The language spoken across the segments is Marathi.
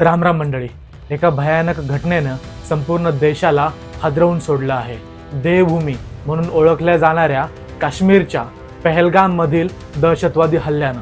रामराम मंडळी एका भयानक घटनेनं संपूर्ण देशाला हादरवून सोडलं आहे. देवभूमी म्हणून ओळखल्या जाणाऱ्या काश्मीरच्या पहलगाममधील दहशतवादी हल्ल्यानं.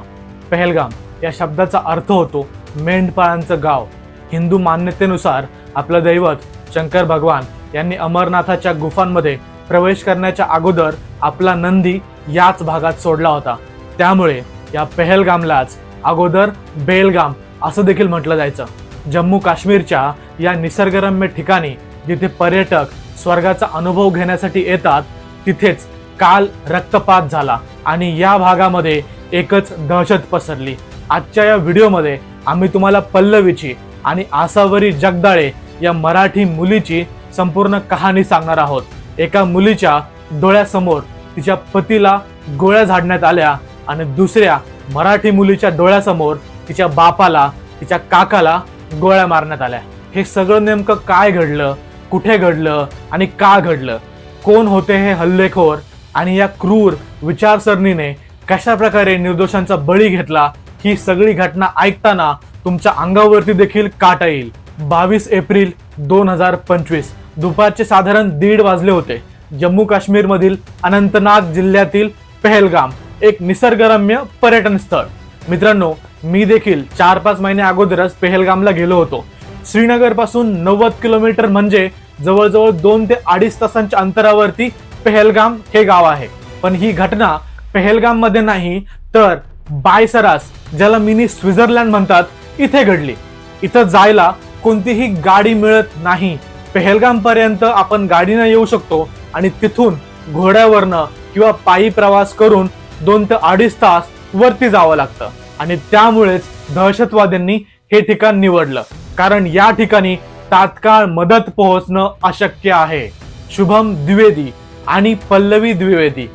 पहलगाम या शब्दाचा अर्थ होतो मेंढपाळांचं गाव. हिंदू मान्यतेनुसार आपलं दैवत शंकर भगवान यांनी अमरनाथाच्या गुफांमध्ये प्रवेश करण्याच्या अगोदर आपला नंदी याच भागात सोडला होता. त्यामुळे या पहलगामलाच अगोदर बेलगाम असं देखील म्हटलं जायचं. जम्मू काश्मीरच्या या निसर्गरम्य ठिकाणी जिथे पर्यटक स्वर्गाचा अनुभव घेण्यासाठी येतात तिथेच काल रक्तपात झाला आणि या भागामध्ये एकच दहशत पसरली. आजच्या या व्हिडिओमध्ये आम्ही तुम्हाला पल्लवीची आणि आसावरी जगदाळे या मराठी मुलीची संपूर्ण कहाणी सांगणार आहोत. एका मुलीच्या डोळ्यासमोर तिच्या पतीला गोळ्या झाडण्यात आल्या आणि दुसऱ्या मराठी मुलीच्या डोळ्यासमोर तिच्या बापाला तिच्या काकाला गोळ्या मारण्यात आल्या. हे सगळं नेमकं काय घडलं? कुठे घडलं? आणि का घडलं? कोण होते हे हल्लेखोर? आणि या क्रूर विचारसरणीने कशा प्रकारे निर्दोषांचा बळी घेतला? ही सगळी घटना ऐकताना तुमच्या अंगावरती देखील काटा येईल. बावीस एप्रिल दोन हजार पंचवीस. दुपारचे साधारण दीड वाजले होते. जम्मू काश्मीर मधील अनंतनाग जिल्ह्यातील पहलगाम एक निसर्गरम्य पर्यटन स्थळ मित्रांनो मी देखील चार पाच महिने अगोदरच पेहलगामला गेलो होतो. श्रीनगरपासून नव्वद किलोमीटर म्हणजे जवळजवळ दोन ते अडीच तासांच्या अंतरावरती पेहलगाम हे गाव आहे. पण ही घटना पेहलगाममध्ये नाही तर बायसरास ज्याला मिनी स्वित्झर्लंड म्हणतात इथे घडली. इथं जायला कोणतीही गाडी मिळत नाही. पेहलगाम पर्यंत आपण गाडीनं येऊ शकतो आणि तिथून घोड्यावरनं किंवा पायी प्रवास करून दोन ते अडीच तास वरती जावं लागतं. आणि त्यामुळेच दहशतवाद्यांनी हे ठिकाण निवडलं. कारण या ठिकाणी तात्काळ मदत पोहोचणं अशक्य आहे. शुभम द्विवेदी आणि पल्लवी द्विवेदी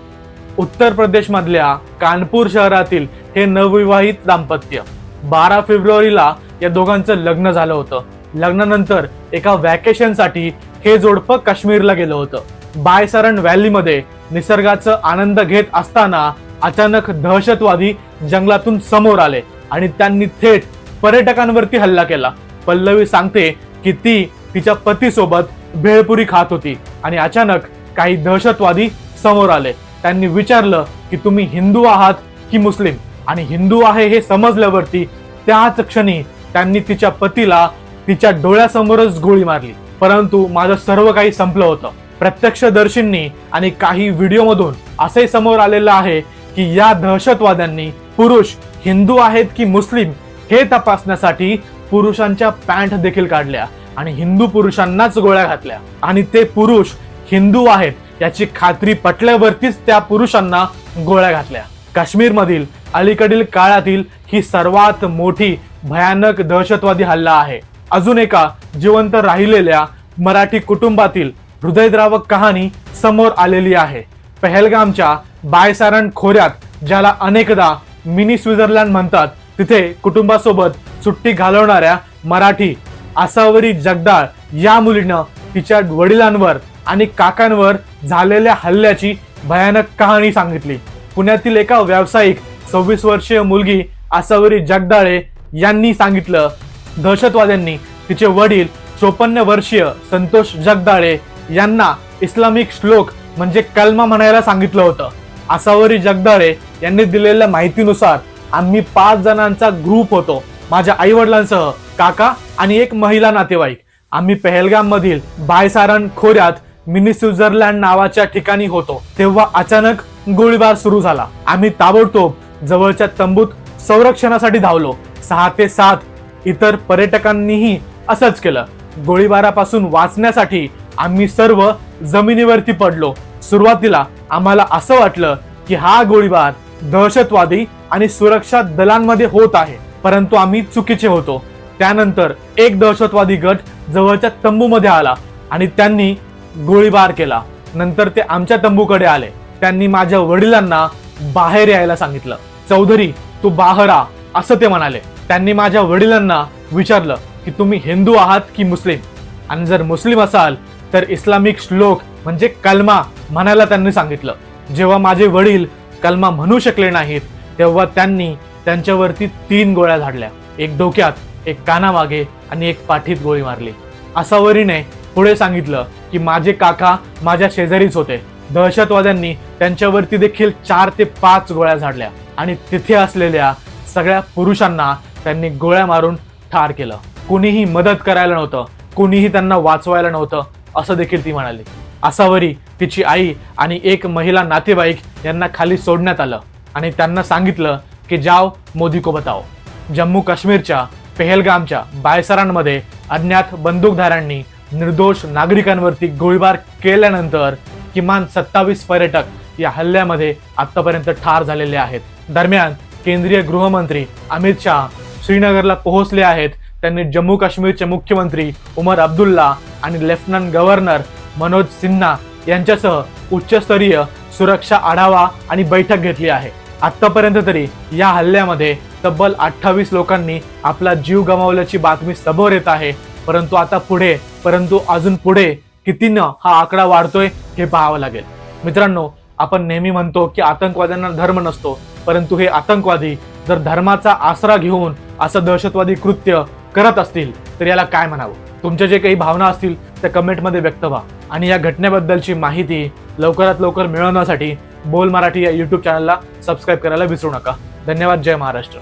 उत्तर प्रदेशमधल्या कानपूर शहरातील हे नवविवाहित दाम्पत्य. बारा फेब्रुवारीला या दोघांचं लग्न झालं होतं. लग्नानंतर एका व्हॅकेशनसाठी हे जोडपं काश्मीरला गेलं होतं. बायसरण व्हॅलीमध्ये निसर्गाचं आनंद घेत असताना अचानक दहशतवादी जंगलातून समोर आले आणि त्यांनी थेट पर्यटकांवरती हल्ला केला. पल्लवी सांगते की ती तिच्या पतीसोबत भेळपुरी खात होती आणि अचानक काही दहशतवादी समोर आले. त्यांनी विचारलं की तुम्ही हिंदू आहात की मुस्लिम? आणि हिंदू आहे हे समजल्यावरती त्याच क्षणी त्यांनी तिच्या पतीला तिच्या डोळ्यासमोरच गोळी मारली. परंतु माझं सर्व काही संपलं होतं. प्रत्यक्षदर्शींनी आणि काही व्हिडिओमधून असे समोर आलेलं आहे की या दहशतवाद्यांनी पुरुष हिंदू आहेत की मुस्लिम हे तपासण्यासाठी पुरुषांच्या पॅन्ट देखील काढल्या आणि हिंदू पुरुषांनाच गोळ्या घातल्या. आणि ते पुरुष हिंदू आहेत याची खात्री पटल्यावरतीच त्या पुरुषांना गोळ्या घातल्या. काश्मीर मधील अलीकडील काळातील ही सर्वात मोठी भयानक दहशतवादी हल्ला आहे. अजून एका जिवंत राहिलेल्या मराठी कुटुंबातील हृदयद्रावक कहाणी समोर आलेली आहे. पहलगामच्या बायसारण खोऱ्यात ज्याला अनेकदा मिनी स्वित्झर्लंड म्हणतात तिथे कुटुंबासोबत सुट्टी घालवणाऱ्या मराठी आसावरी जगदाळ या मुलीनं तिच्या वडिलांवर आणि काकांवर झालेल्या हल्ल्याची भयानक कहाणी सांगितली. पुण्यातील एका व्यावसायिक सव्वीस वर्षीय मुलगी आसावरी जगदाळे यांनी सांगितलं दहशतवाद्यांनी तिचे वडील चोपन्न वर्षीय संतोष जगदाळे यांना इस्लामिक श्लोक म्हणजे कलमा म्हणायला सांगितलं होतं. आसावरी जगदाळे यांनी दिलेल्या माहितीनुसार आम्ही पाच जणांचा ग्रुप होतो. माझ्या आई वडिलांसह काका आणि एक महिला नातेवाईक. आम्ही पहलगाम मधील बायसारण खोऱ्यात मिनी स्वित्झर्लंड नावाच्या ठिकाणी होतो. तेव्हा अचानक गोळीबार सुरू झाला. आम्ही ताबडतोब जवळच्या तंबूत संरक्षणासाठी धावलो. सहा ते सात इतर पर्यटकांनीही असंच केलं. गोळीबारापासून वाचण्यासाठी आम्ही सर्व जमिनीवरती पडलो. सुरुवातीला आम्हाला असं वाटलं की हा गोळीबार दहशतवादी आणि सुरक्षा दलांमध्ये होत आहे. परंतु आम्ही चुकीचे होतो. त्यानंतर एक दहशतवादी गट जवळच्या तंबूमध्ये आला आणि त्यांनी गोळीबार केला. नंतर ते आमच्या तंबूकडे आले. त्यांनी माझ्या वडिलांना बाहेर यायला सांगितलं. चौधरी तू बाहरा असं ते म्हणाले. त्यांनी माझ्या वडिलांना विचारलं की तुम्ही हिंदू आहात की मुस्लिम? आणि जर मुस्लिम असाल तर इस्लामिक श्लोक म्हणजे कलमा म्हणायला त्यांनी सांगितलं. जेव्हा माझे वडील कलमा म्हणू शकले नाहीत तेव्हा त्यांनी त्यांच्यावरती तीन गोळ्या झाडल्या. एक डोक्यात एक कानामागे आणि एक पाठीत गोळी मारली. असावरीने पुढे सांगितलं की माझे काका माझ्या शेजारीच होते. दहशतवाद्यांनी त्यांच्यावरती देखील चार ते पाच गोळ्या झाडल्या आणि तिथे असलेल्या सगळ्या पुरुषांना त्यांनी गोळ्या मारून ठार केलं. कुणीही मदत करायला नव्हतं कुणीही त्यांना वाचवायला नव्हतं असं देखील ती म्हणाली. आसावरी तिची आई आणि एक महिला नातेवाईक यांना खाली सोडण्यात आलं आणि त्यांना सांगितलं की जाव मोदी को बताओ जम्मू काश्मीरच्या पेहलगामच्या बायसरांमध्ये अज्ञात बंदूकधाऱ्यांनी निर्दोष नागरिकांवरती गोळीबार केल्यानंतर किमान सत्तावीस पर्यटक या हल्ल्यामध्ये आतापर्यंत ठार झालेले आहेत. दरम्यान केंद्रीय गृहमंत्री अमित शहा श्रीनगरला पोहोचले आहेत. त्यांनी जम्मू काश्मीरचे मुख्यमंत्री उमर अब्दुल्ला आणि लेफ्टनंट गव्हर्नर मनोज सिन्हा यांच्यासह उच्चस्तरीय सुरक्षा आढावा आणि बैठक घेतली आहे. आत्तापर्यंत तरी या हल्ल्यामध्ये तब्बल अठ्ठावीस लोकांनी आपला जीव गमावल्याची बातमी समोर येत आहे. परंतु आता पुढे परंतु अजून पुढे कितीनं हा आकडा वाढतोय हे पाहावं लागेल. मित्रांनो आपण नेहमी म्हणतो की आतंकवाद्यांना धर्म नसतो परंतु हे आतंकवादी जर धर्माचा आसरा घेऊन असं दहशतवादी कृत्य करत असतील तर याला काय म्हणावं? तुमच्या जे काही भावना असतील त्या कमेंटमध्ये व्यक्त व्हा. आणि या घटनेबद्दलची माहिती लवकरात लवकर मिळवण्यासाठी बोल मराठी या यूट्यूब चॅनलला सबस्क्राईब करायला विसरू नका. धन्यवाद. जय महाराष्ट्र.